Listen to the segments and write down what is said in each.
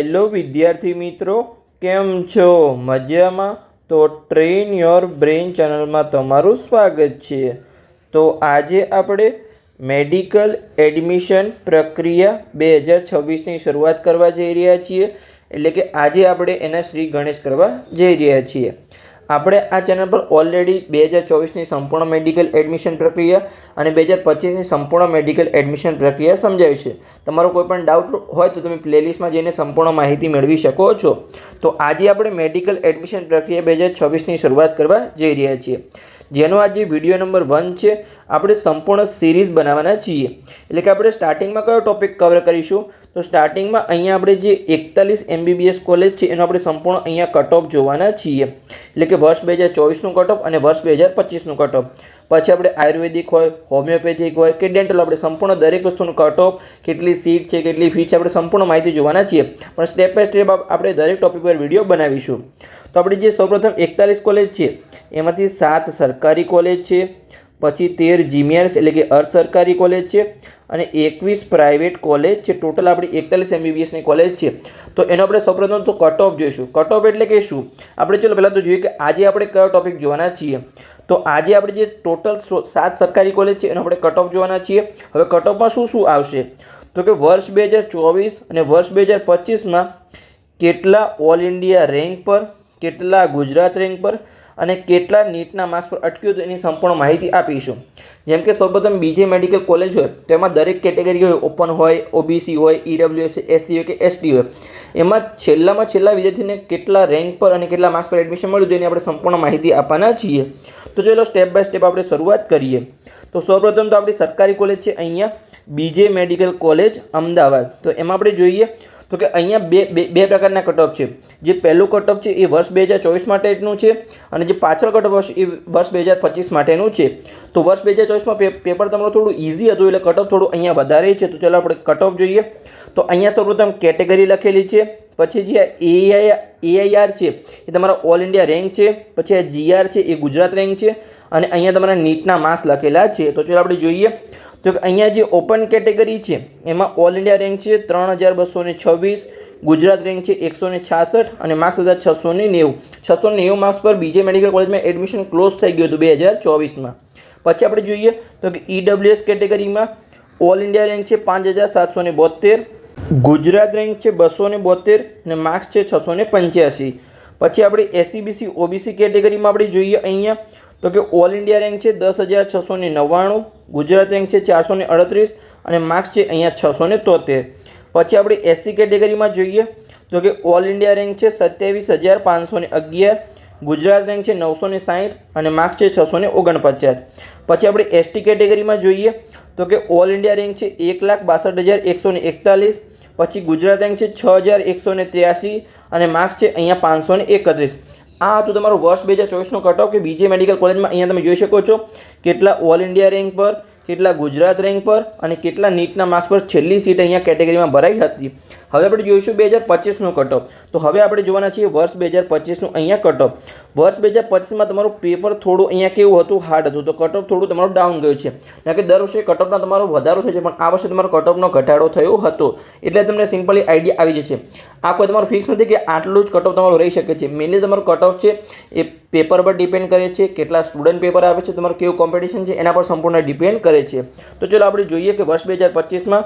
Hello વિદ્યાર્થી મિત્રો, કેમ છો? મજામાં? તો ટ્રેન યોર બ્રેઇન ચેનલમાં તમારું સ્વાગત છે. તો આજે આપણે મેડિકલ એડમિશન પ્રક્રિયા બે હજાર છવ્વીસની શરૂઆત કરવા જઈ રહ્યા છીએ. એટલે કે આજે આપણે એના શ્રી ગણેશ કરવા જઈ રહ્યા છીએ. આપણે આ ચેનલ પર ઓલરેડી બે હજાર ચોવીસની સંપૂર્ણ મેડિકલ એડમિશન પ્રક્રિયા અને બે હજાર પચીસની સંપૂર્ણ મેડિકલ એડમિશન પ્રક્રિયા સમજાવી છે. તમારો કોઈ પણ ડાઉટ હોય તો તમે પ્લેલિસ્ટમાં જઈને સંપૂર્ણ માહિતી મેળવી શકો છો. તો આજે આપણે મેડિકલ એડમિશન પ્રક્રિયા બે હજાર છવ્વીસની શરૂઆત કરવા જઈ રહ્યા છીએ. જેનો આજે વીડિયો નંબર વન છે. આપણે સંપૂર્ણ સિરીઝ બનાવવાના છીએ. એટલે કે આપણે સ્ટાર્ટિંગમાં કયો ટોપિક કવર કરીશું? તો સ્ટાર્ટિંગમાં અહીંયા આપણે જે એકતાલીસ એમબીબીએસ કોલેજ છે, એનો આપણે સંપૂર્ણ અહીંયા કટ જોવાના છીએ. એટલે કે વર્ષ બે હજાર ચોવીસનું કટ અને વર્ષ બે હજાર પચીસનું કટ પછી આપણે આયુર્વેદિક હોય, હોમિયોપેથિક હોય કે ડેન્ટલ આપણે સંપૂર્ણ દરેક વસ્તુનું કટ કેટલી સીટ છે, કેટલી ફી છે, આપણે સંપૂર્ણ માહિતી જોવાના છીએ. પણ સ્ટેપ બાય સ્ટેપ આપણે દરેક ટોપિક પર વીડિયો બનાવીશું. તો આપણી જે સૌપ્રથમ એકતાલીસ કોલેજ છે, એમાંથી સાત સરકારી કોલેજ છે, પછી તેર જીમિયર્સ એટલે કે અર્ધ સરકારી કોલેજ છે અને એકવીસ પ્રાઇવેટ કોલેજ છે. ટોટલ આપણી એકતાલીસ એમબીબીએસની કોલેજ છે. તો એનો આપણે સૌપ્રથમ તો કટ ઓફ જોઈશું. કટ ઓફ એટલે કે શું? આપણે ચલો પહેલાં તો જોઈએ કે આજે આપણે કયો ટોપિક જોવાના છીએ. તો આજે આપણે જે ટોટલ સાત સરકારી કોલેજ છે, એનો આપણે કટ ઓફ જોવાના છીએ. હવે કટ ઓફમાં શું શું આવશે? તો કે વર્ષ બે હજાર ચોવીસ અને વર્ષ બે હજાર પચીસમાં કેટલા ઓલ ઇન્ડિયા રેન્ક પર, કેટલા ગુજરાત રેન્ક પર અને કેટલા નીટના માર્ક્સ પર અટક્યું તો એની સંપૂર્ણ માહિતી આપીશું. જેમ કે સૌપ્રથમ બીજે મેડિકલ કોલેજ હોય, તેમાં દરેક કેટેગરી હોય ઓપન હોય ઓબીસી હોય ઈડબ્લ્યુએસ એસસી હોય કે એસટી હોય. એમાં છેલ્લામાં છેલ્લા વિદ્યાર્થીને કેટલા રેન્ક પર અને કેટલા માર્ક્સ પર એડમિશન મળ્યું તો એની આપણે સંપૂર્ણ માહિતી આપવાના છીએ. તો ચલો સ્ટેપ બાય સ્ટેપ આપણે શરૂઆત કરીએ. તો સૌપ્રથમ તો આપણી સરકારી કોલેજ છે, અહીંયા બીજે મેડિકલ કોલેજ અમદાવાદ. તો એમાં આપણે જોઈએ તો કે અહીંયા બે બે બે પ્રકારના કટઓફ છે. જે પહેલું કટઓફ છે એ વર્ષ બે હજાર ચોવીસ માટેનું છે અને જે પાછળ કટઓફ હશે એ વર્ષ બે હજાર પચીસ માટેનું છે. તો વર્ષ બે હજાર ચોવીસમાં પેપર તમારું થોડું ઇઝી હતું એટલે કટઓફ થોડું અહીંયા વધારે છે. તો ચાલો આપણે કટઓફ જોઈએ. તો અહીંયા સૌપ્રથમ કેટેગરી લખેલી છે. પછી જે એઆઈ એઆઈઆર છે, એ તમારા ઓલ ઇન્ડિયા રેન્ક છે. પછી આ જીઆર છે, એ ગુજરાત રેન્ક છે. અને અહીંયા તમારા નીટના માર્ક્સ લખેલા છે. તો ચાલો આપણે જોઈએ. તો અહીંયા જે ઓપન કેટેગરી છે, એમાં ઓલ ઇન્ડિયા રેન્ક છે ત્રણ હજાર બસો છવ્વીસ, ગુજરાત રેન્ક છે એકસો ને છાસઠ અને માર્ક્સ હતા છસો ને નેવું. છસો નેવું માર્ક્સ પર બીજે મેડિકલ કોલેજમાં એડમિશન ક્લોઝ થઈ ગયું હતું બે હજાર ચોવીસમાં. પછી આપણે જોઈએ તો કે ઈડબ્લ્યુએસ કેટેગરીમાં ઓલ ઇન્ડિયા રેન્ક છે પાંચ હજાર સાતસો ને બોતેર ગુજરાત રેન્ક છે બસો ને બોતેર અને માર્ક્સ છે છસો ને પંચ્યાસી. પછી આપણે એસસીબીસી ઓબીસી કેટેગરીમાં આપણે જોઈએ અહીંયા તો કે ઓલ ઇન્ડિયા રેન્ક છે દસ હજાર છસો ને નવ્વાણું, ગુજરાત રેન્ક છે ચારસો ને અડત્રીસ અને માર્ક્સ છે અહીંયા છસો ને તોતેર. પછી આપણે એસસી કેટેગરીમાં જોઈએ તો કે ઓલ ઇન્ડિયા રેન્ક છે સત્યાવીસ હજાર પાંચસો ને અગિયાર, ગુજરાત રેન્ક છે નવસો ને સાઠ અને માર્ક્સ છે છસો ને ઓગણપચાસ. પછી આપણે એસટી કેટેગરીમાં જોઈએ તો કે ઓલ ઇન્ડિયા રેન્ક છે એક લાખ બાસઠ હજાર એકસો ને એકતાલીસ, પછી ગુજરાત રેન્ક છે છ હજાર એકસો ને ત્ર્યાસી અને માર્ક્સ છે અહીંયા પાંચસો ને એકત્રીસ. આ હતું તમારું વર્ષ બે હજાર ચોવીસનું કટઓફ કે બીજે મેડિકલ કોલેજમાં અહીંયા તમે જોઈ શકો છો. કેટલા ઓલ ઇન્ડિયા રેન્ક પર કેટલા ગુજરાત રેન્ક પર અને કેટલા નીટના માર્ક્સ પર છેલ્લી સીટ અહીંયા કેટેગરીમાં ભરાઈ હતી. હવે આપણે જોઈશું બે હજાર પચીસનું કટઓફ તો હવે આપણે જોવાના છીએ વર્ષ બે હજાર પચીસનું અહીંયા કટઓફ વર્ષ બે હજાર પચીસમાં તમારું પેપર થોડું અહીંયા કેવું હતું? હાર્ડ હતું. તો કટઓફ થોડું તમારું ડાઉન ગયું છે. કારણ કે દર વર્ષે કટ તમારો વધારો થાય છે, પણ આ વર્ષે તમારો કટઓફનો ઘટાડો થયો હતો. એટલે તમને સિમ્પલી આઈડિયા આવી જશે. આ કોઈ તમારું ફિક્સ નથી કે આટલું જ કટઓફ તમારું રહી શકે છે. મેનલી તમારું કટઓફ છે એ પેપર પર ડિપેન્ડ કરે છે, કેટલા સ્ટુડન્ટ પેપર આવે છે, તમારું કેવું કોમ્પિટિશન છે, એના પર સંપૂર્ણ ડિપેન્ડ કરે છે. તો ચલો આપણે જોઈએ કે વર્ષ બે હજાર પચીસમાં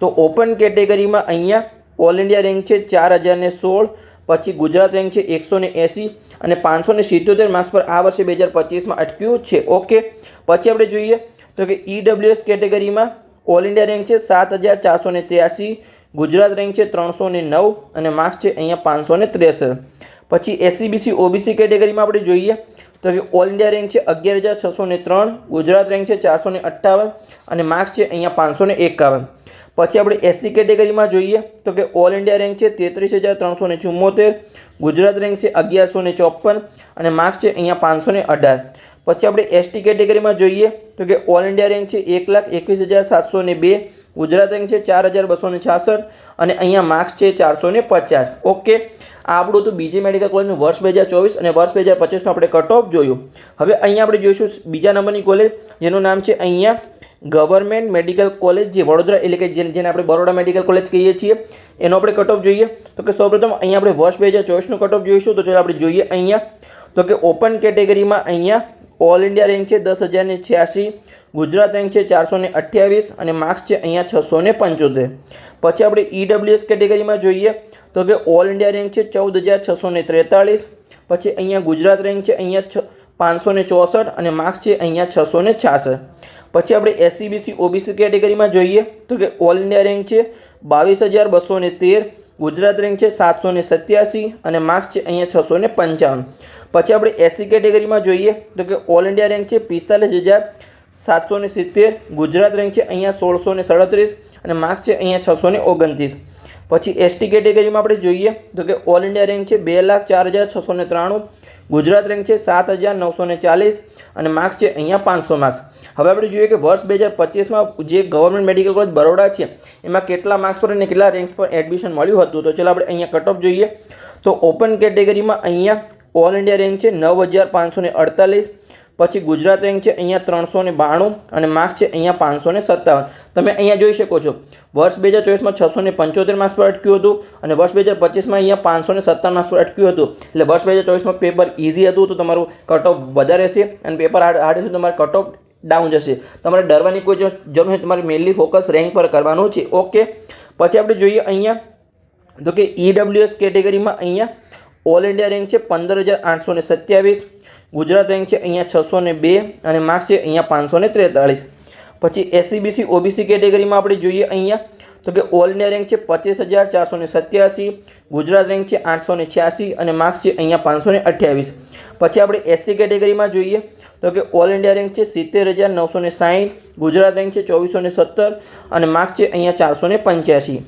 તો ઓપન કેટેગરીમાં અહીંયા ઓલ ઇન્ડિયા રેન્ક છે ચાર હજારને સોળ, પછી ગુજરાત રેન્ક છે એકસો ને એંસી અને પાંચસો ને સિત્યોતેર માર્ક્સ પર આ વર્ષે બે હજાર પચીસમાં અટક્યું છે. ઓકે, પછી આપણે જોઈએ તો કે ઈડબ્લ્યુએસ કેટેગરીમાં ઓલ ઇન્ડિયા રેન્ક છે સાત હજાર ચારસો ને ત્યાસી, ગુજરાત રેન્ક છે ત્રણસો ને નવ અને માર્ક્સ છે અહીંયા પાંચસો ને ત્રેસઠ. પછી એસસીબીસી ઓબીસી કેટેગરીમાં આપણે જોઈએ તો કે ઓલ ઇન્ડિયા રેન્ક છે અગિયાર હજાર છસો ને ત્રણ, ગુજરાત રેન્ક છે ચારસો ને અઠ્ઠાવન અને માર્ક્સ છે અહીંયા પાંચસો ને એકાવન. પછી આપણે એસસી કેટેગરીમાં જોઈએ તો કે ઓલ ઇન્ડિયા રેન્ક છે તેત્રીસ હજાર ત્રણસો ને ચુમ્મોતેર, ગુજરાત રેન્ક છે અગિયારસો ને ચોપન અને માર્ક્સ છે અહીંયા પાંચસો ને અઢાર. પછી આપણે એસટી કેટેગરીમાં જોઈએ તો કે ઓલ ઇન્ડિયા રેન્ક છે એક લાખ એકવીસ હજાર સાતસો ને બે ગુજરાત રેન્ક છે ચાર હજાર બસો ને છાસઠ અને અહીંયા માર્ક્સ છે ચારસો ને પચાસ. ઓકે? આ આપણું તો બીજી મેડિકલ કોલેજનું વર્ષ બે હજાર ચોવીસ અને વર્ષ બે હજાર પચીસનું આપણે કટ ઓફ જોયું. હવે અહીંયા આપણે જોઈશું બીજા નંબરની કોલેજ, જેનું નામ છે અહીંયા ગવર્મેન્ટ મેડિકલ કોલેજ, જે વડોદરા એટલે કે જેને આપણે બરોડા મેડિકલ કોલેજ કહીએ છીએ. એનો આપણે કટ ઓફ જોઈએ. તો કે સૌપ્રથમ અહીંયા આપણે વર્ષ બે હજાર ચોવીસનું કટ ઓફ જોઈશું. તો ચાલો આપણે જોઈએ અહીંયા. તો કે ઓપન કેટેગરીમાં અહીંયા ઓલ ઇન્ડિયા રેન્ક છે દસ હજારને છ્યાસી. ગુજરાત રેન્ક છે ચારસો ને અઠ્યાવીસ અને માર્ક્સ છે અહીંયા છસો ને પંચોતેર. પછી આપણે ઈડબ્લ્યુએસ કેટેગરીમાં જોઈએ તો કે ઓલ ઇન્ડિયા રેન્ક છે ચૌદ હજાર છસો ને ત્રેતાળીસ. પછી અહીંયા ગુજરાત રેન્ક છે અહીંયા છ પાંચસો ને ચોસઠ અને માર્ક્સ છે અહીંયા છસો ને છાસઠ. પછી આપણે એસસીબીસી, ઓબીસી કેટેગરીમાં જોઈએ તો કે ઓલ ઇન્ડિયા રેન્ક છે બાવીસ હજાર બસો ને તેર. ગુજરાત રેન્ક છે સાતસો ને સત્યાસી અને માર્ક્સ છે અહીંયા છસો ને પંચાવન. પછી આપણે એસસી કેટેગરીમાં જોઈએ તો કે ઓલ ઇન્ડિયા રેન્ક છે પિસ્તાલીસ હજાર સાતસો ને સિત્તેર, ગુજરાત રેન્ક છે અહીંયા સોળસો ને સડત્રીસ અને માર્ક્સ છે અહીંયા છસો ને ઓગણત્રીસ. પછી એસટી કેટેગરીમાં આપણે જોઈએ તો કે ઓલ ઇન્ડિયા રેન્ક છે બે લાખ ચાર હજાર છસો ને ત્રાણું, ગુજરાત રેન્ક છે સાત હજાર નવસો ને ચાલીસ અને માર્ક્સ છે અહીંયા પાંચસો માર્ક્સ હવે આપણે જોઈએ કે વર્ષ બે હજાર પચીસમાં જે ગવર્મેન્ટ મેડિકલ કોલેજ બરોડા છે, એમાં કેટલા માર્ક્સ પર અને કેટલા રેન્ક પર એડમિશન મળ્યું હતું? તો ચાલો આપણે અહીંયા કટ જોઈએ. તો ઓપન કેટેગરીમાં અહીંયા ઓલ ઇન્ડિયા રેન્ક છે નવ હજાર પાંચસો ને અડતાલીસ પછી ગુજરાત રેન્ક છે અહીંયા ત્રણસો ને બાણું અને માર્ક્સ છે અહીંયા પાંચસો ને સત્તાવન. તમે અહીંયા જોઈ શકો છો. વર્ષ બે હજાર ચોવીસમાં છસો ને પંચોતેર માર્ક્સ પર અટક્યું હતું અને વર્ષ બે હજાર પચીસમાં અહીંયા પાંચસો ને સત્તાવન માર્ક્સ પર અટક્યું હતું. એટલે વર્ષ બે હજાર ચોવીસમાં પેપર ઇઝી હતું તો તમારું કટ વધારે છે અને પેપર હાર્ડ હાર્ડ હશે તમારે કટ ડાઉન જશે. તમારે ડરવાની કોઈ જરૂર નથી. તમારે મેઇનલી ફોકસ રેન્ક પર કરવાનું છે. ઓકે. પછી આપણે જોઈએ અહીંયા. તો કે ઈડબ્લ્યુએસ કેટેગરીમાં અહીંયા ઓલ ઇન્ડિયા રેન્ક છે પંદર હજાર આઠસો ને સત્યાવીસ. ગુજરાત રેન્ક છે, અહીંયા છસો ને બે અને માર્ક્સ છે, અહીંયા પાંચસો ને ત્રેતાળીસ. પછી એસસીબીસી ઓબીસી કેટેગરીમાં આપણે જોઈએ અહીંયા, તો કે ઓલ ઇન્ડિયા રેન્ક છે પચીસ હજાર ચારસો ને સત્યાસી, ગુજરાત રેન્ક છે આઠસો ને છ્યાસી અને માર્ક્સ છે અહીંયા પાંચસો ને અઠ્યાવીસ. પછી આપણે એસસી કેટેગરીમાં જોઈએ, તો કે ઓલ ઇન્ડિયા રેન્ક છે સિત્તેર હજાર નવસો ને સાહીઠ, ગુજરાત રેન્ક છે ચોવીસો ને સત્તર અને માર્ક્સ છે અહીંયા ચારસો ને પંચ્યાસી.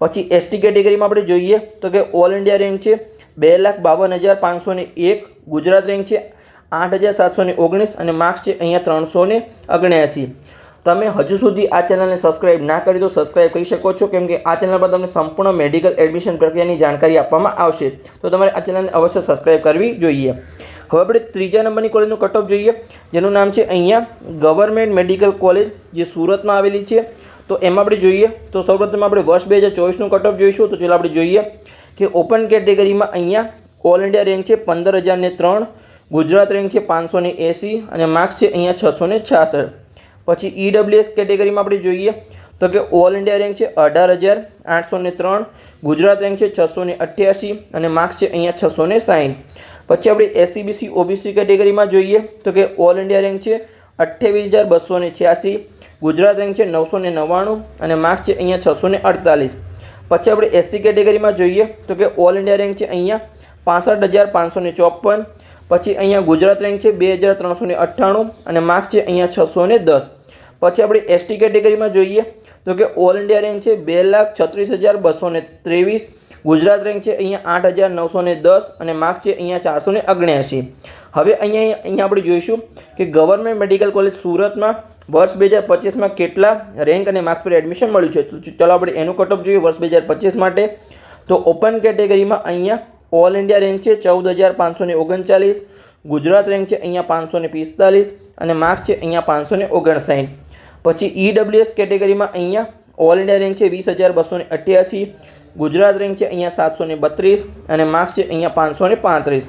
પછી એસટી કેટેગરીમાં આપણે જોઈએ, તો કે ઓલ ઇન્ડિયા રેન્ક છે બે લાખ બાવન હજાર પાંચસો ને એક, ગુજરાત રેન્ક છે આઠ હજાર સાતસો ને ઓગણીસ અને માર્ક્સ છે અહીંયા ત્રણસો ને ઓગણ્યાસી તમે હજુ સુધી આ ચેનલને સબસ્ક્રાઇબ ના કરી તો સબસ્ક્રાઇબ કરી શકો છો, કેમ કે આ ચેનલ પર તમને સંપૂર્ણ મેડિકલ એડમિશન પ્રક્રિયાની જાણકારી આપવામાં આવશે. તો તમારે આ ચેનલને અવશ્ય સબસ્ક્રાઇબ કરવી જોઈએ. હવે આપણે ત્રીજા નંબરની કોલેજનું કટઓફ જોઈએ. જેનું નામ છે અહીંયા ગવર્મેન્ટ મેડિકલ કોલેજ, જે સુરતમાં આવેલી છે. તો એમાં આપણે જોઈએ, તો સૌપ્રથમ આપણે વર્ષ બે હજાર ચોવીસનું કટઓફ જોઈશું. તો ચાલો આપણે જોઈએ કે ઓપન કેટેગરીમાં અહીંયા ઓલ ઇન્ડિયા રેન્ક છે પંદર હજારને ત્રણ ગુજરાત રેન્ક છે પાંચસો ને એંસી અને માર્ક્સ છે અહીંયા છસો ને છાસઠ પછી ઈડબ્લ્યુએસ કેટેગરીમાં આપણે જોઈએ તો કે ઓલ ઇન્ડિયા રેન્ક છે અઢાર હજાર, આઠસો ને ત્રણ. ગુજરાત રેન્ક છે છસો ને અઠ્યાસી અને માર્ક્સ છે અહીંયા છસો ને સાઠ પછી આપણે એસસીબીસી ઓબીસી કેટેગરીમાં જોઈએ તો કે ઓલ ઇન્ડિયા રેન્ક છે અઠ્યાવીસ હજાર બસો ને છ્યાસી. ગુજરાત રેન્ક છે નવસો ને નવ્વાણું અને માર્ક્સ છે અહીંયા છસો ને અડતાલીસ. પછી આપણે એસસી કેટેગરીમાં જોઈએ તો કે ઓલ ઇન્ડિયા રેન્ક છે અહીંયા પાસઠ હજાર પાંચસો ને ચોપન. પછી અહીંયા ગુજરાત રેન્ક છે બે હજાર ત્રણસો ને અઠ્ઠાણું અને માર્ક્સ છે અહીંયા છસો ને દસ. પછી આપણે એસટી કેટેગરીમાં જોઈએ તો કે ઓલ ઇન્ડિયા રેન્ક છે બે લાખ છત્રીસ હજાર બસો ને ત્રેવીસ. ગુજરાત રેન્ક છે અહીંયા આઠ હજાર નવસો ને દસ અને માર્ક્સ છે અહીંયા ચારસો ને અગણ્યાસી. હવે અહીંયા અહીંયા આપણે જોઈશું કે ગવર્મેન્ટ મેડિકલ કોલેજ સુરતમાં વર્ષ બે હજાર પચીસમાં કેટલા રેન્ક અને માર્ક્સ પર એડમિશન મળ્યું છે. તો ચાલો આપણે એનું કટઅપ જોઈએ વર્ષ બે હજાર પચીસ માટે. તો ઓપન કેટેગરીમાં અહીંયા ઓલ ઇન્ડિયા રેન્ક છે ચૌદ હજાર પાંચસો ને ઓગણચાલીસ, ગુજરાત રેન્ક છે અહીંયા પાંચસો ને પિસ્તાલીસ અને માર્ક્સ છે અહીંયા પાંચસો ને ઓગણસાઠ. પછી ઈડબ્લ્યુએસ કેટેગરીમાં અહીંયા ઓલ ઇન્ડિયા રેન્ક છે વીસ હજાર બસો ને અઠ્યાસી, ગુજરાત રેન્ક છે અહીંયા સાતસો ને બત્રીસ અને માર્ક્સ છે અહીંયા પાંચસો ને પાંત્રીસ.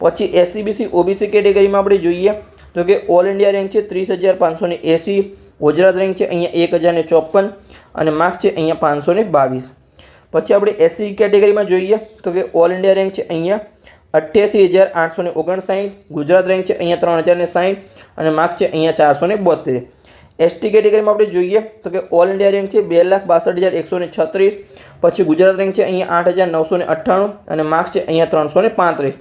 પછી એસસીબીસી ઓબીસી કેટેગરીમાં આપણે જોઈએ તો કે ઓલ ઇન્ડિયા રેન્ક છે ત્રીસ હજાર પાંચસો ને એંસી, ગુજરાત રેન્ક છે અહીંયા એક હજાર ને ચોપન અને માર્ક્સ છે અહીંયા પાંચસો ને બાવીસ. પછી આપણે એસસી કેટેગરીમાં જોઈએ તો કે ઓલ ઇન્ડિયા રેન્ક છે અહીંયા અઠ્યાસી હજાર આઠસો ને ઓગણસાઠ, ગુજરાત રેન્ક છે અહીંયા ત્રણ હજાર ને સાઠ અને માર્ક્સ છે અહીંયા ચારસો ને બોતેર એસટી કેટેગરીમાં આપણે જોઈએ તો કે ઓલ ઇન્ડિયા રેન્ક છે બે લાખ બાસઠ હજાર એકસો ને છત્રીસ, પછી ગુજરાત રેન્ક છે અહીંયા આઠ હજાર નવસો ને અઠ્ઠાણું અને માર્ક્સ છે અહીંયા ત્રણસો ને પાંત્રીસ.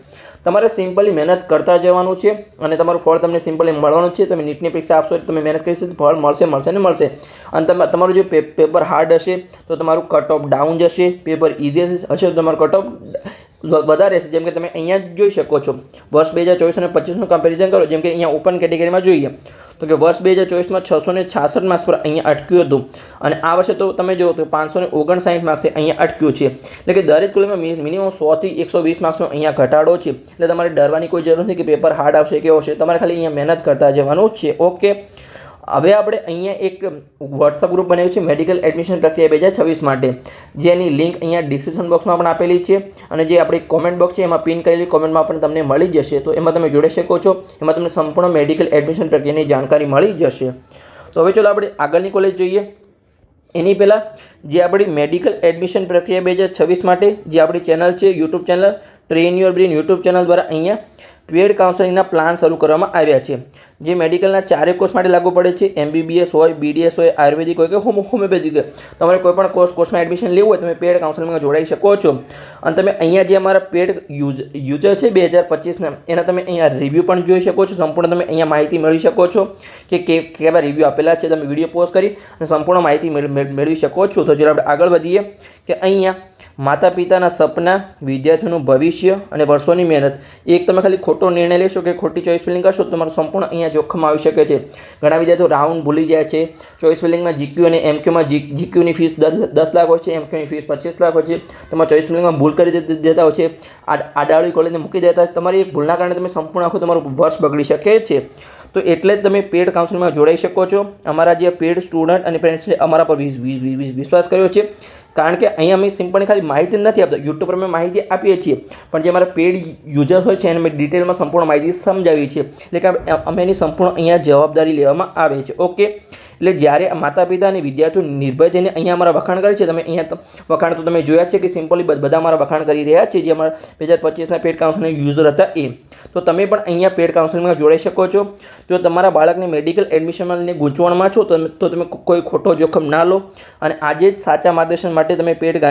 તમારે સિમ્પલી મહેનત કરતા જવાનું છે અને તમારું ફળ તમને સિમ્પલી મળવાનું છે. તમે નીટની પરીક્ષા આપશો તમે મહેનત કરીશો તો ફળ મળશે મળશે ને મળશે. અને તમે, તમારું જો પેપર હાર્ડ હશે તો તમારું કટ ઓફ ડાઉન જશે, પેપર ઇઝી હશે તો તમારું કટ ઓફ વધારે છે જેમ કે તમે અહીંયા જોઈ શકો છો. વર્ષ બે હજાર ચોવીસ અને પચીસનું કમ્પેરિઝન કરો. જેમ કે અહીંયા ઓપન કેટેગરીમાં જોઈએ. તો કે વર્ષ બે હજાર ચોવીસમાં છસો ને છાસઠ માર્ક્સ પર અહીંયા અટક્યું હતું. અને આ વર્ષે તો તમે જુઓ તો પાંચસો ને ઓગણસાઠ માર્ક્સે અહીંયા અટક્યું છે. એટલે કે દરેક કુલમાં મિનિમમ સોથી એકસો વીસ માર્ક્સનો અહીંયા ઘટાડો છે. એટલે તમારે ડરવાની કોઈ જરૂર નથી કે પેપર હાર્ડ આવશે કેવો હશે તમારે ખાલી અહીંયા મહેનત કરતા જવાનું છે. ઓકે હવે આપણે અહીંયા એક વોટ્સઅપ ગ્રુપ બનાવ્યું છે મેડિકલ એડમિશન પ્રક્રિયા બે હજાર છવ્વીસ માટે. જેની લિંક અહીંયા ડિસ્ક્રિપ્શન બોક્સમાં પણ આપેલી છે અને જે આપણી કોમેન્ટ બોક્સ છે, એમાં પિન કરેલી કોમેન્ટમાં પણ તમને મળી જશે. તો એમાં તમે જોડી શકો છો, એમાં તમને સંપૂર્ણ મેડિકલ એડમિશન પ્રક્રિયાની જાણકારી મળી જશે. તો હવે ચાલો આપણે આગળની કોલેજ જોઈએ. એની પહેલાં, જે આપણી મેડિકલ એડમિશન પ્રક્રિયા બે હજાર છવ્વીસ માટે જે આપણી ચેનલ છે YouTube channel train your brain YouTube channel દ્વારા અહીંયા ટ્રેડ કાઉન્સેલિંગના પ્લાન શરૂ કરવામાં આવ્યા છે, જે મેડિકલના ચારે કોર્સ માટે લાગુ પડે છે. એમબીબીએસ હોય, બીડીએસ હોય, આયુર્વેદિક હોય કે હોમ, હોમિયોપેથિક તમારે કોઈ પણ કોર્સ, કોર્સમાં એડમિશન લેવું હોય, તમે પેડ કાઉન્સેલિંગમાં જોડાઈ શકો છો. અને તમે અહીંયા જે અમારા પેડ યુઝ, યુઝર છે બે હજાર પચીસના, એના તમે અહીંયા રિવ્યૂ પણ જોઈ શકો છો. સંપૂર્ણ તમે અહીંયા માહિતી મેળવી શકો છો કે કેવા રિવ્યૂ આપેલા છે. તમે વીડિયો પોસ્ટ કરી અને સંપૂર્ણ માહિતી મેળ- મેળ- મેળવી શકો છો. તો જરા આપણે આગળ વધીએ કે અહીંયા માતા પિતાના સપના, વિદ્યાર્થીઓનું ભવિષ્ય અને વર્ષોની મહેનત. એક તમે ખાલી ખોટો નિર્ણય લેશો કે ખોટી ચોઈસ ફિલિંગ કરશો તો તમારું સંપૂર્ણ અહીંયા જોખમ આવી શકે છે. ઘણા વિદ્યાર્થીઓ રાઉન્ડ ભૂલી જાય છે. ચોઈસ ફિલિંગમાં જીક્યુ અને એમક્યુમાં જીક્યુની ફીસ દસ દસ લાખ હોય છે એમક્યુની ફીસ પચીસ લાખ હોય છે. તમારે ચોઈસ ફિલિંગમાં ભૂલ કરી દેતા હોય છે. આડાળી કોલેજને મૂકી દેતા તમારી ભૂલના કારણે તમે સંપૂર્ણ આખું તમારું વર્ષ બગડી શકે છે. તો એટલે જ તમે પેડ કાઉન્સિલિંગમાં જોડાઈ શકો છો. અમારા જે પેડ સ્ટુડન્ટ અને પેરેન્ટ્સે અમારા પર વિસ- વિસ- વિસ- વિસ- વિશ્વાસ કર્યો છે. કારણ કે અહીંયા અમે સિમ્પલની ખાલી માહિતી નથી આપતા. યુટ્યુબ પર અમે માહિતી આપીએ છીએ. પણ જે અમારા પેડ યુઝર હોય છે એને અમે ડિટેલમાં સંપૂર્ણ માહિતી સમજાવીએ છીએ. એટલે કે અમે- એની સંપૂર્ણ અહીંયા જવાબદારી લેવામાં આવે છે. ઓકે એટલે જ્યારે માતા પિતા અને વિદ્યાર્થીઓ નિર્ભય થઈને અહીંયા અમારા વખાણ કરે છે, તમે અહીંયા વખાણ તો તમે જોયા છે કે સિમ્પલી બધા અમારા વખાણ કરી રહ્યા છે, જે અમારા બે હજાર પચીસના પેડ કાઉન્સિલિંગ યુઝર હતા એ. તો તમે પણ અહીંયા પેડ કાઉન્સિલિંગમાં જોડાઈ શકો છો. જો તમારા બાળકને મેડિકલ એડમિશનમાં લઈને ગૂંચવણમાં છો, તો તમે- કોઈ ખોટો જોખમ ના લો. અને આજે જ સાચા માર્ગદર્શન માટે તમે પેડ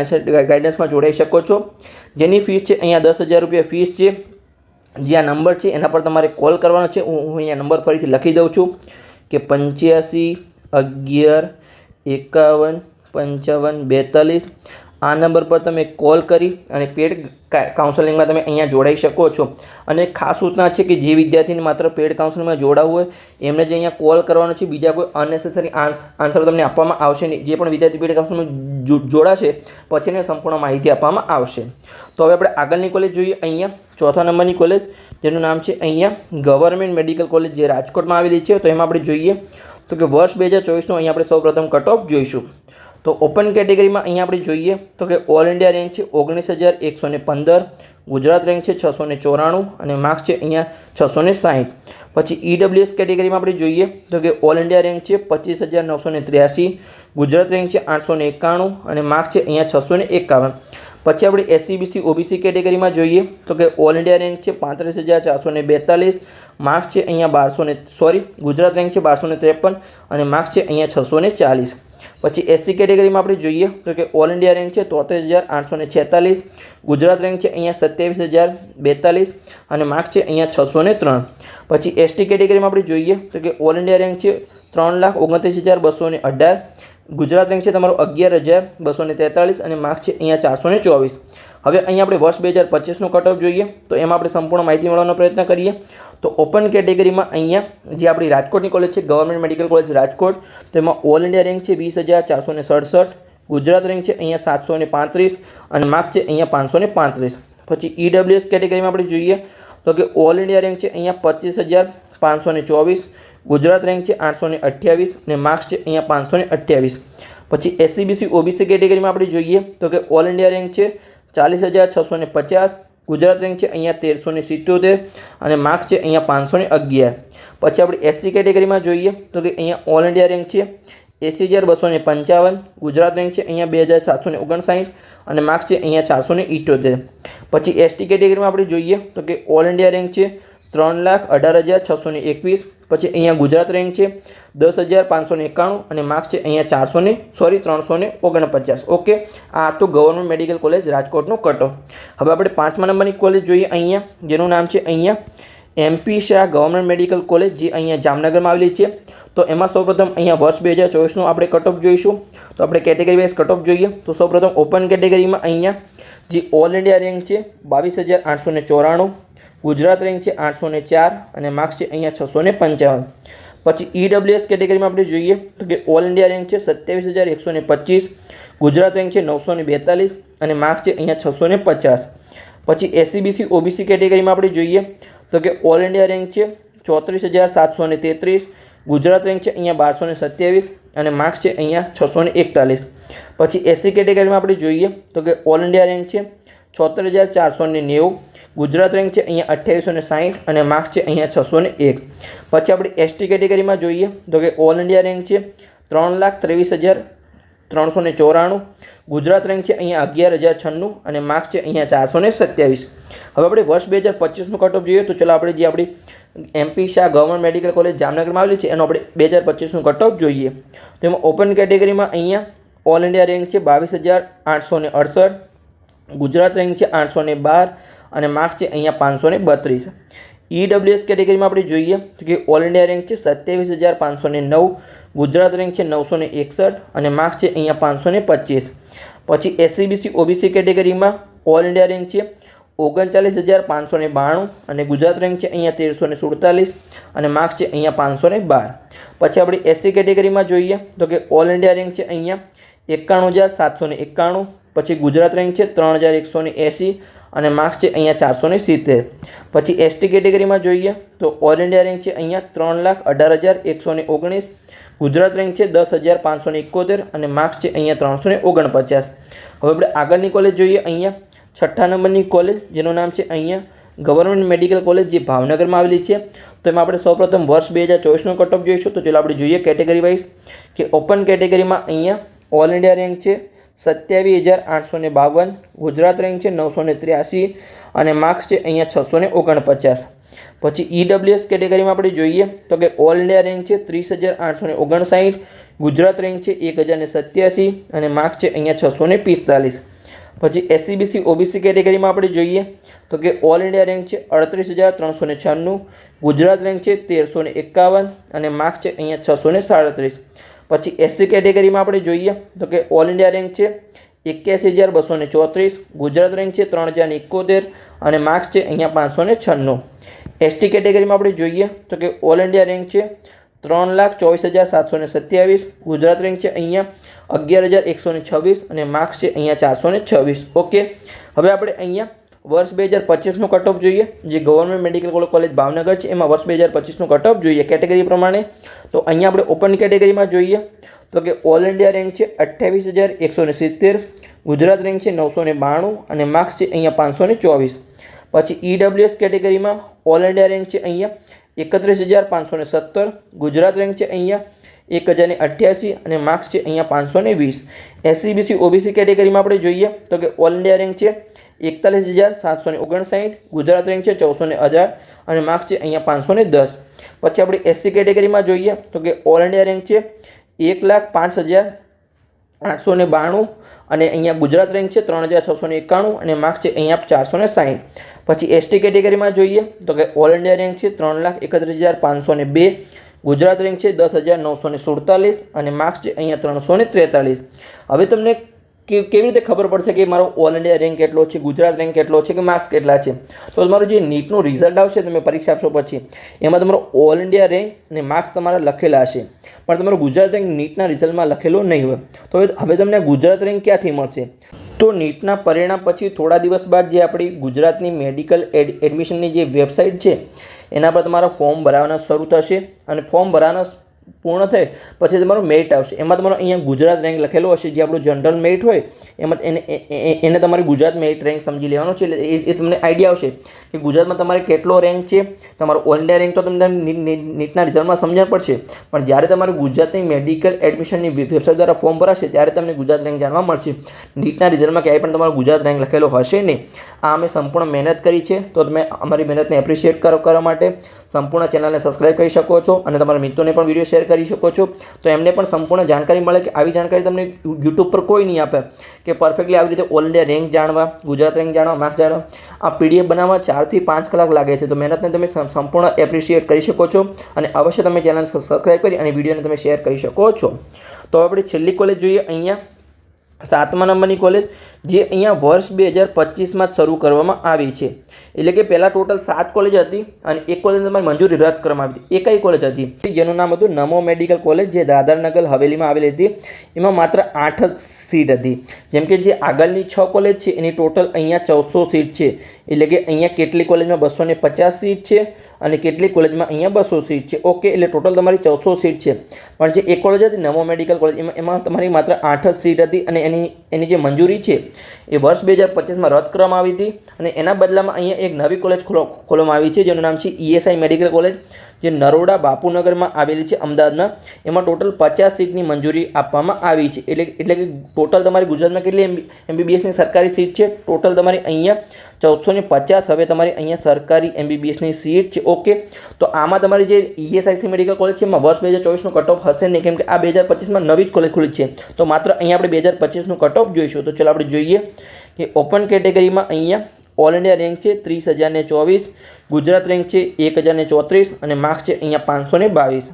ગાઈડન્સમાં જોડાઈ શકો છો. જેની ફીસ છે અહીંયા દસ હજાર રૂપિયા ફીસ છે. જે આ નંબર છે, એના પર તમારે કોલ કરવાનો છે. હું અહીંયા નંબર ફરીથી લખી દઉં છું કે પંચ્યાસી અગિયાર, એકાવન, પંચાવન, બેતાલીસ. આ નંબર પર તમે કોલ કરી અને પેડ કાઉન્સેલિંગમાં તમે અહીંયા જોડાઈ શકો છો. અને ખાસ સૂચના છે કે જે વિદ્યાર્થીને માત્ર પેડ કાઉન્સેલિંગમાં જોડાવવું હોય, એમને જે અહીંયા કોલ કરવાનો છે. બીજા કોઈ અનનેસેસરી આન્સર તમને આપવામાં આવશે નહીં. જે પણ વિદ્યાર્થી પેડ કાઉન્સેલિંગમાં જોડાશે, પછી એને સંપૂર્ણ માહિતી આપવામાં આવશે. તો હવે આપણે આગળની કોલેજ જોઈએ. અહીંયા ચોથા નંબરની કોલેજ જેનું નામ છે અહીંયા ગવર્મેન્ટ મેડિકલ કોલેજ જે રાજકોટમાં આવેલી છે. તો એમાં આપણે જોઈએ. તો કે વર્ષ બે હજાર ચોવીસનું અહીંયા આપણે સૌપ્રથમ કટ ઓફ જોઈશું. તો ઓપન કેટેગરીમાં અહીંયા આપણે જોઈએ તો કે ઓલ ઇન્ડિયા રેન્ક છે ઓગણીસ હજાર એકસો ને પંદર, ગુજરાત રેન્ક છે છસો ને ચોરાણું અને માર્ક્સ છે અહીંયા છસો ને સાહીઠ. પછી ઈડબ્લ્યુએસ કેટેગરીમાં આપણે જોઈએ તો કે ઓલ ઇન્ડિયા રેન્ક છે પચીસ હજાર નવસો ને ત્ર્યાસી, ગુજરાત રેન્ક છે આઠસો ને એકાણું અને માર્ક્સ છે અહીંયા છસો ને એકાવન. પછી આપણે એસસીબીસી ઓબીસી કેટેગરીમાં જોઈએ તો કે ઓલ ઇન્ડિયા રેન્ક છે પાંત્રીસ હજાર ચારસો ને બેતાલીસ માર્ક્સ છે અહીંયા બારસો ને સોરી ગુજરાત રેન્ક છે બારસો ને ત્રેપન અને માર્ક્સ છે અહીંયા છસો ને ચાલીસ. પછી એસસી કેટેગરીમાં આપણે જોઈએ તો કે ઓલ ઇન્ડિયા રેન્ક છે તોતેર હજાર આઠસો ને છેતાલીસ, ગુજરાત રેન્ક છે અહીંયા સત્યાવીસ હજાર બેતાલીસ અને માર્ક્સ છે અહીંયા છસો ને ત્રણ. પછી એસટી કેટેગરીમાં આપણે જોઈએ તો કે ઓલ ઇન્ડિયા રેન્ક છે ત્રણ લાખ ઓગણત્રીસ હજાર બસો ને અઢાર ગુજરાત રેન્ક છે તમારો અગિયાર હજાર બસો ને તેતાળીસ અને માર્ક છે અહીંયા ચારસો ને ચોવીસ. હવે અહીંયા આપણે વર્ષ બે હજાર પચીસનું કટઅપ જોઈએ, તો એમાં આપણે સંપૂર્ણ માહિતી મેળવવાનો પ્રયત્ન કરીએ. તો ઓપન કેટેગરીમાં અહીંયા જે આપણી રાજકોટની કોલેજ છે ગવર્મેન્ટ મેડિકલ કોલેજ રાજકોટ, તો એમાં ઓલ ઇન્ડિયા રેન્ક છે વીસ હજાર ચારસો ને સડસઠ, ગુજરાત રેન્ક છે અહીંયા સાતસો ને પાંત્રીસ અને માર્ક છે અહીંયા પાંચસો ને પાંત્રીસ. પછી ઈડબ્લ્યુએસ કેટેગરીમાં આપણે જોઈએ, તો કે ઓલ ઇન્ડિયા રેન્ક છે અહીંયા પચીસ હજાર પાંચસો ને ચોવીસ ગુજરાત રેન્ક છે આઠસો ને અઠ્યાવીસ અને માર્ક્સ છે અહીંયા પાંચસો ને અઠ્યાવીસ. પછી એસસીબીસી ઓબીસી કેટેગરીમાં આપણે જોઈએ તો કે ઓલ ઇન્ડિયા રેન્ક છે ચાલીસ હજાર છસો ને પચાસ, ગુજરાત રેન્ક છે અહીંયા તેરસો ને સિત્તોતેર અને માર્ક્સ છે અહીંયા પાંચસો ને અગિયાર. પછી આપણે એસસી કેટેગરીમાં જોઈએ તો કે અહીંયા ઓલ ઇન્ડિયા રેન્ક છે એસી હજાર બસો ને પંચાવન, ગુજરાત રેન્ક છે અહીંયા બે હજાર સાતસો ને ઓગણસાઠ અને માર્ક્સ છે અહીંયા ચારસો ને ઇઠ્યોતેર. પછી એસટી કેટેગરીમાં આપણે જોઈએ તો કે ઓલ ઇન્ડિયા રેન્ક છે ત્રણ લાખ અઢાર હજાર છસો એકવીસ, પછી અહીંયા ગુજરાત રેન્ક છે દસ હજાર પાંચસો એકાણું અને માર્ક્સ છે અહીંયા ચારસો ને સોરી ત્રણસો ઓગણપચાસ. ઓકે, આ તો ગવર્મેન્ટ મેડિકલ કોલેજ રાજકોટનો કટો હવે આપણે પાંચમા નંબરની કોલેજ જોઈએ અહીંયા, જેનું નામ છે અહીંયા MP Shah government medical college, જે અહીંયા જામનગરમાં આવેલી છે. તો એમાં સૌપ્રથમ અહીંયા વર્ષ બે હજાર ચોવીસનું આપણે કટઓફ જોઈશું. તો આપણે કેટેગરી વાઇઝ કટ ઓફ જોઈએ. તો સૌપ્રથમ ઓપન કેટેગરીમાં અહીંયા જે ઓલ ઇન્ડિયા રેન્ક છે, બાવીસ હજાર આઠસો ને ચોરાણું. ગુજરાત રેન્ક છે આઠસો ને ચાર અને માર્ક્સ છે અહીંયા છસો ને પંચાવન. પછી ઈડબ્લ્યુએસ કેટેગરીમાં આપણે જોઈએ તો કે ઓલ ઇન્ડિયા રેન્ક છે સત્યાવીસ હજાર એકસો ને પચીસ, ગુજરાત રેન્ક છે નવસો ને બેતાલીસ અને માર્ક્સ છે અહીંયા છસો ને પચાસ. પછી એસસીબીસી ઓબીસી કેટેગરીમાં આપણે જોઈએ તો કે ઓલ ઇન્ડિયા રેન્ક છે ચોત્રીસ હજાર સાતસો ને તેત્રીસ, ગુજરાત રેન્ક છે અહીંયા બારસો ને સત્યાવીસ અને માર્ક્સ છે અહીંયા છસો ને એકતાલીસ. પછી એસસી કેટેગરીમાં આપણે જોઈએ તો કે ઓલ ઇન્ડિયા રેન્ક છે છોતેર હજાર ચારસો ને નેવું ગુજરાત રેન્ક છે અહીંયા અઠ્યાવીસો ને સાહીઠ અને માર્ક્સ છે અહીંયા છસો ને એક. પછી આપણે એસટી કેટેગરીમાં જોઈએ તો કે ઓલ ઇન્ડિયા રેન્ક છે ત્રણ લાખ ત્રેવીસ હજાર ત્રણસો ને ચોરાણું. ગુજરાત રેન્ક છે અહીંયા અગિયાર હજાર છન્નું અને માર્ક્સ છે અહીંયા ચારસો ને સત્યાવીસ. હવે આપણે વર્ષ બે હજાર પચીસનું કટઓફ જોઈએ તો ચલો આપણે જે આપણી MP Shah government medical college જામનગરમાં આવેલી છે એનો આપણે બે હજાર પચીસનું કટઓફ જોઈએ. તો એમાં ઓપન કેટેગરીમાં અહીંયા ઓલ ઇન્ડિયા રેન્ક છે બાવીસ હજાર આઠસો ને અડસઠ. ગુજરાત રેન્ક છે આઠસો ને બાર. અને માર્ક્સ છે અહીંયા પાંચસો બત્રીસ. ઈડબ્લ્યુએસ કેટેગરીમાં આપણે જોઈએ તો કે ઓલ ઇન્ડિયા રેન્ક છે સત્યાવીસ હજાર પાંચસો નવ, ગુજરાત રેન્ક છે નવસો ને એકસઠ અને માર્ક્સ છે અહીંયા પાંચસો ને પચીસ. પછી એસસીબીસી ઓબીસી કેટેગરીમાં ઓલ ઇન્ડિયા રેન્ક છે ઓગણચાલીસ હજાર પાંચસો ને બાણું અને ગુજરાત રેન્ક છે અહીંયા તેરસો સુડતાલીસ અને માર્ક્સ છે અહીંયા પાંચસો બાર. પછી આપણે એસસી કેટેગરીમાં જોઈએ તો કે ઓલ ઇન્ડિયા રેન્ક છે અહીંયા એકાણું હજાર સાતસો એકાણું, પછી ગુજરાત રેન્ક છે ત્રણ હજાર એકસો ને એંસી અને માર્ક્સ છે અહીંયા ચારસો ને સિત્તેર. પછી એસટી કેટેગરીમાં જોઈએ તો ઓલ ઇન્ડિયા રેન્ક છે અહીંયા ત્રણ લાખ અઢાર હજાર એકસો ને ઓગણીસ. ગુજરાત રેન્ક છે દસ હજાર પાંચસો ને એકોતેર અને માર્ક્સ છે અહીંયા ત્રણસો ને ઓગણપચાસ. હવે આપણે આગળની કોલેજ જોઈએ. અહીંયા છઠ્ઠા નંબરની કોલેજ જેનું નામ છે અહીંયા ગવર્મેન્ટ મેડિકલ કોલેજ જે ભાવનગરમાં આવેલી છે. તો એમાં આપણે સૌપ્રથમ વર્ષ બે હજાર ચોવીસનો કટઓફ જોઈશું. તો ચાલો આપણે જોઈએ કેટેગરી વાઇઝ કે ઓપન કેટેગરીમાં અહીંયા ઓલ ઇન્ડિયા રેન્ક છે સત્યાવીસ હજાર આઠસો ને બાવન, ગુજરાત રેન્ક છે નવસો ને ત્ર્યાસી અને માર્ક્સ છે અહીંયા છસો ને ઓગણપચાસ. પછી ઈડબ્લ્યુએસ કેટેગરીમાં આપણે જોઈએ તો કે ઓલ ઇન્ડિયા રેન્ક છે ત્રીસ હજાર આઠસો ને ઓગણસાઠ, ગુજરાત રેન્ક છે એક હજાર ને સત્યાસી અને માર્ક્સ છે અહીંયા છસો ને પિસ્તાલીસ. પછી એસસીબીસી ઓબીસી કેટેગરીમાં આપણે જોઈએ તો કે ઓલ ઇન્ડિયા રેન્ક છે અડત્રીસ હજાર ત્રણસો ને છન્નું ગુજરાત રેન્ક છે તેરસો ને એકાવન અને માર્ક્સ છે અહીંયા છસો ને સાડત્રીસ. પછી એસસી કેટેગરીમાં આપણે જોઈએ તો કે ઓલ ઇન્ડિયા રેન્ક છે એક્યાસી હજાર બસો ને ચોત્રીસ, ગુજરાત રેન્ક છે ત્રણ હજાર એકોતેર અને માર્ક્સ છે અહીંયા પાંચસો ને છન્નું. એસટી કેટેગરીમાં આપણે જોઈએ તો કે ઓલ ઇન્ડિયા રેન્ક છે ત્રણ લાખ ચોવીસ હજાર સાતસો ને સત્યાવીસ, ગુજરાત રેન્ક છે અહીંયા અગિયાર હજાર એકસો ને છવ્વીસ અને માર્ક્સ છે અહીંયા ચારસો ને છવ્વીસ. ઓકે હવે આપણે અહીંયા વર્ષ બે હજાર પચીસનું કટઓફ જોઈએ, જે ગવર્મેન્ટ મેડિકલ કોલેજ ભાવનગર છે, એમાં વર્ષ બે હજાર પચીસનું કટઓફ જોઈએ કેટેગરી પ્રમાણે. તો અહીંયા આપણે ઓપન કેટેગરીમાં જોઈએ, તો કે ઓલ ઇન્ડિયા રેન્ક છે અઠ્યાવીસ હજાર એકસો ને સિત્તેર, ગુજરાત રેન્ક છે નવસો ને બાણું, અને માર્ક્સ છે અહીંયા પાંચસો ને ચોવીસ. પછી ઈડબ્લ્યુએસ કેટેગરીમાં ઓલ ઇન્ડિયા રેન્ક છે અહીંયા એકત્રીસ હજાર પાંચસો ને સત્તર, ગુજરાત રેન્ક છે અહીંયા એક હજાર ને અઠ્યાસી અને માર્ક્સ છે અહીંયા પાંચસો ને વીસ. એસસીબીસી ઓબીસી કેટેગરીમાં આપણે જોઈએ તો કે ઓલ ઇન્ડિયા રેન્ક છે એકતાલીસ હજાર સાતસો ને ઓગણસાઠ, ગુજરાત રેન્ક છે ચૌદસો ને હજાર અને માર્ક્સ છે અહીંયા પાંચસો ને દસ. પછી આપણે એસસી કેટેગરીમાં જોઈએ તો કે ઓલ ઇન્ડિયા રેન્ક છે એક લાખ પાંચ હજાર આઠસો ને બાણું અને અહીંયા ગુજરાત રેન્ક છે ત્રણ હજાર છસો ને એકાણું અને માર્ક્સ છે અહીંયા ચારસો ને સાહીઠ પછી એસટી કેટેગરીમાં જોઈએ તો કે ઓલ ઇન્ડિયા રેન્ક છે ત્રણ લાખ એકત્રીસ હજાર પાંચસો ને બે. ગુજરાત રેન્ક છે દસ હજાર નવસો ને સુડતાલીસ અને માર્ક્સ છે અહીંયા ત્રણસો ને ત્રેતાલીસ. હવે તમને કેવી રીતે ખબર પડશે કે મારો ઓલ ઇન્ડિયા રેન્ક કેટલો છે, ગુજરાત રેન્ક કેટલો છે કે માર્ક્સ કેટલા છે? તો તમારું જે નીટનું રિઝલ્ટ આવશે તમે પરીક્ષા આપશો પછી, એમાં તમારો ઓલ ઇન્ડિયા રેન્ક અને માર્ક્સ તમારા લખેલા હશે. પણ તમારો ગુજરાત રેન્ક નીટના રિઝલ્ટમાં લખેલો નહીં હોય. તો હવે તમને ગુજરાત રેન્ક ક્યાંથી મળશે? તો નીટના પરિણામ પછી થોડા દિવસ બાદ જે આપણી ગુજરાતની મેડિકલ એડ, એડમિશનની જે વેબસાઇટ છે, એના પર તમારા ફોર્મ ભરાવાના શરૂ થશે. અને ફોર્મ ભરાવાના પૂર્ણ થાય, પછી તમારો મેરિટ આવશે. એમાં તમારો અહીંયા ગુજરાત રેન્ક લખેલો હશે, જે આપણું જનરલ મેરિટ હોય, એમાં એને એને તમારે ગુજરાત મેરિટ રેન્ક સમજી લેવાનો છે, એટલે એ તમને આઈડિયા આવશે કે ગુજરાતમાં તમારે કેટલો રેન્ક છે. તમારો ઓલ ઇન્ડિયા રેન્ક તો તમને નીટના રિઝલ્ટમાં સમજણ પડશે, પણ જ્યારે તમારે ગુજરાતની મેડિકલ એડમિશનની વેબસાઇટ દ્વારા ફોર્મ ભરાશે, ત્યારે તમને ગુજરાત રેન્ક જાણવા મળશે. નીટના રિઝલ્ટમાં ક્યાંય પણ તમારો ગુજરાત રેન્ક લખેલો હશે નહીં. આ અમે સંપૂર્ણ મહેનત કરી છે, તો તમે અમારી મહેનતને એપ્રિશિએટ કરવા માટે. સંપૂર્ણ ચેનલને સબસ્ક્રાઈબ કરી શકો છો, અને તમારા મિત્રોને પણ વીડિયો શેર કરી શકો છો. તો એમને પણ સંપૂર્ણ જાણકારી મળે કે આવી જાણકારી તમને યુટ્યુબ પર કોઈ નહીં આપે. કે પરફેક્ટલી આવી રીતે ઓલ ઇન્ડિયા રેન્ક જાણવા, ગુજરાત રેન્ક જાણવા માર્ક્સ જાણવા. આ પીડીએફ બનાવવા ચારથી પાંચ કલાક લાગે છે. તો મહેનતને તમે સંપૂર્ણ એપ્રિશિએટ કરી શકો છો અને અવશ્ય તમે ચેનલ સબસ્ક્રાઈબ કરી અને વિડીયોને તમે શેર કરી શકો છો. તો આપણે છેલ્લી કોલેજ જોઈએ. અહીંયા સાતમા નંબરની કોલેજ જે અહીંયા વર્ષ બે હજાર પચીસમાં જ શરૂ કરવામાં આવી છે. એટલે કે પહેલાં ટોટલ સાત કોલેજ હતી અને એક કોલેજ મંજૂરી રદ કરવામાં આવી હતી. એ કોલેજ હતી. જેનું નામ હતું નમો મેડિકલ કોલેજ જે દાદરનગર હવેલીમાં આવેલી હતી. એમાં માત્ર આઠ જ સીટ હતી. જેમ કે જે આગળની છ કોલેજ છે, એની ટોટલ અહીંયા ચૌદસો સીટ છે. એટલે કે અહીંયા કેટલી કોલેજમાં બસો પચાસ સીટ છે અને કેટલી કોલેજમાં અહીંયા બસો સીટ છે. ઓકે, એટલે ટોટલ તમારી ચૌદસો સીટ છે. પણ જે એક કોલેજ હતી, નમો મેડિકલ કોલેજ એમાં એમાં તમારી માત્ર આઠ જ સીટ હતી અને એની એની જે મંજૂરી છે એ વર્ષ બે હજાર પચીસમાં રદ કરવામાં આવી હતી અને એના બદલામાં અહીંયા એક નવી કોલેજ ખોલો, ખોલવામાં આવી છે જેનું નામ છે ઈએસઆઈ મેડિકલ કોલેજ જે નરોડા બાપુનગરમાં આવેલી છે અમદાવાદમાં એમાં ટોટલ પચાસ સીટની મંજૂરી આપવામાં આવી છે. એટલે એટલે કે ટોટલ તમારી ગુજરાતમાં કેટલી એમબી એમબીબીએસની સરકારી સીટ છે? ટોટલ તમારી અહીંયા ચૌદસો ને પચાસ, હવે તમારી અહીંયા સરકારી એમબીબીએસની સીટ છે. ઓકે. તો આમાં તમારી જે ઈએસઆઈસી મેડિકલ કોલેજ છે, એમાં વર્ષ બે હજાર ચોવીસનું કટ હશે નહીં, કેમ કે આ બે હજાર પચીસમાં નવી જ કોલેજ ખુલી છે. તો માત્ર અહીંયા આપણે બે હજાર પચીસનું કટ જોઈશું. તો ચાલો આપણે જોઈએ કે ઓપન કેટેગરીમાં અહીંયા ઓલ ઇન્ડિયા રેન્ક છે ત્રીસ હજારને ચોવીસ, ગુજરાત રેન્ક છે એક હજારને ચોત્રીસ અને માર્ક્સ છે અહીંયા પાંચસો ને બાવીસ.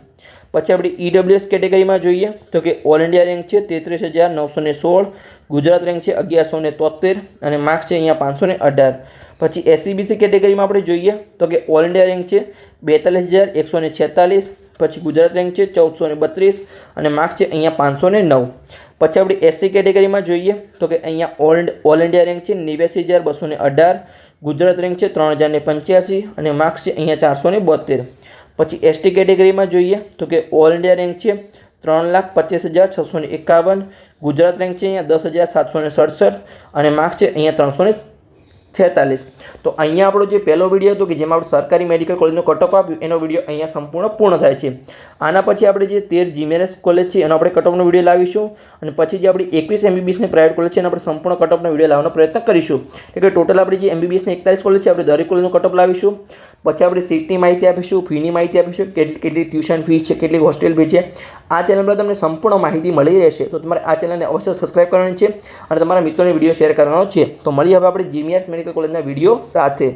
પછી આપણે ઈડબ્લ્યુએસ કેટેગરીમાં જોઈએ તો કે ઓલ ઇન્ડિયા રેન્ક છે તેત્રીસ હજાર નવસો ને સોળ, ગુજરાત રેન્ક છે અગિયારસો ને તોતેર અને માર્ક્સ છે અહીંયા પાંચસો ને અઢાર. પછી એસસીબીસી કેટેગરીમાં આપણે જોઈએ તો કે ઓલ ઇન્ડિયા રેન્ક છે બેતાલીસ હજાર એકસો ને છેતાલીસ, પછી ગુજરાત રેન્ક છે ચૌદસો ને બત્રીસ અને માર્ક્સ છે અહીંયા પાંચસો ને નવ. પછી આપણે એસસી કેટેગરીમાં જોઈએ તો કે અહીંયા ઓલ ઓલ ઇન્ડિયા રેન્ક છે નેવ્યાસી હજાર બસો ને અઢાર, ગુજરાત રેન્ક છે ત્રણ હજાર ને પંચ્યાસી અને માર્ક્સ છે અહીંયા ચારસો ને બોતેર પછી એસટી કેટેગરીમાં જોઈએ તો કે ઓલ ઇન્ડિયા રેન્ક છે ત્રણ લાખ પચીસ હજાર છસો ને એકાવન, ગુજરાત રેન્ક છે અહીંયા દસ હજાર સાતસો ને સડસઠ અને માર્ક્સ છે અહીંયા ત્રણસો ને છેતાલીસ. તો અહીંયા આપણો જે પહેલો વીડિયો હતો કે જેમાં આપણે સરકારી મેડિકલ કોલેજનો કટઓફ આપ્યું, એનો વીડિયો અહીંયા સંપૂર્ણ પૂર્ણ થાય છે. આના પછી આપણે જે તેર જીમેરેસ કોલેજ છે, એનો આપણે કટઓફનો વીડિયો લાવીશું. અને પછી જે આપણી એકવીસ એમબીબીએસની પ્રાઇવેટ કોલેજ છે, એનો આપણે સંપૂર્ણ કટઓફનો વીડિયો લાવવાનો પ્રયત્ન કરીશું. એટલે કે ટોટલ આપણે જે એમબીબીએસની એકતાલીસ કોલેજ છે, આપણે દરેક કોલેજનો કટઓફ લાવીશું. પછી આપણે સીટની માહિતી આપીશું ફીની માહિતી આપીશું, કેટલી કેટલી ટ્યુશન ફી છે, કેટલી હોસ્ટેલ ફી છે. આ ચેનલ પર તમને સંપૂર્ણ માહિતી મળી રહેશે. તો તમારે આ ચેનલને અવશ્ય સબસ્ક્રાઇબ કરવાની છે અને તમારા મિત્રોને વીડિયો શેર કરવાનો છે. તો મળી હવે આપણે જીમીઆર મેડિકલ કોલેજના વીડિયો સાથે.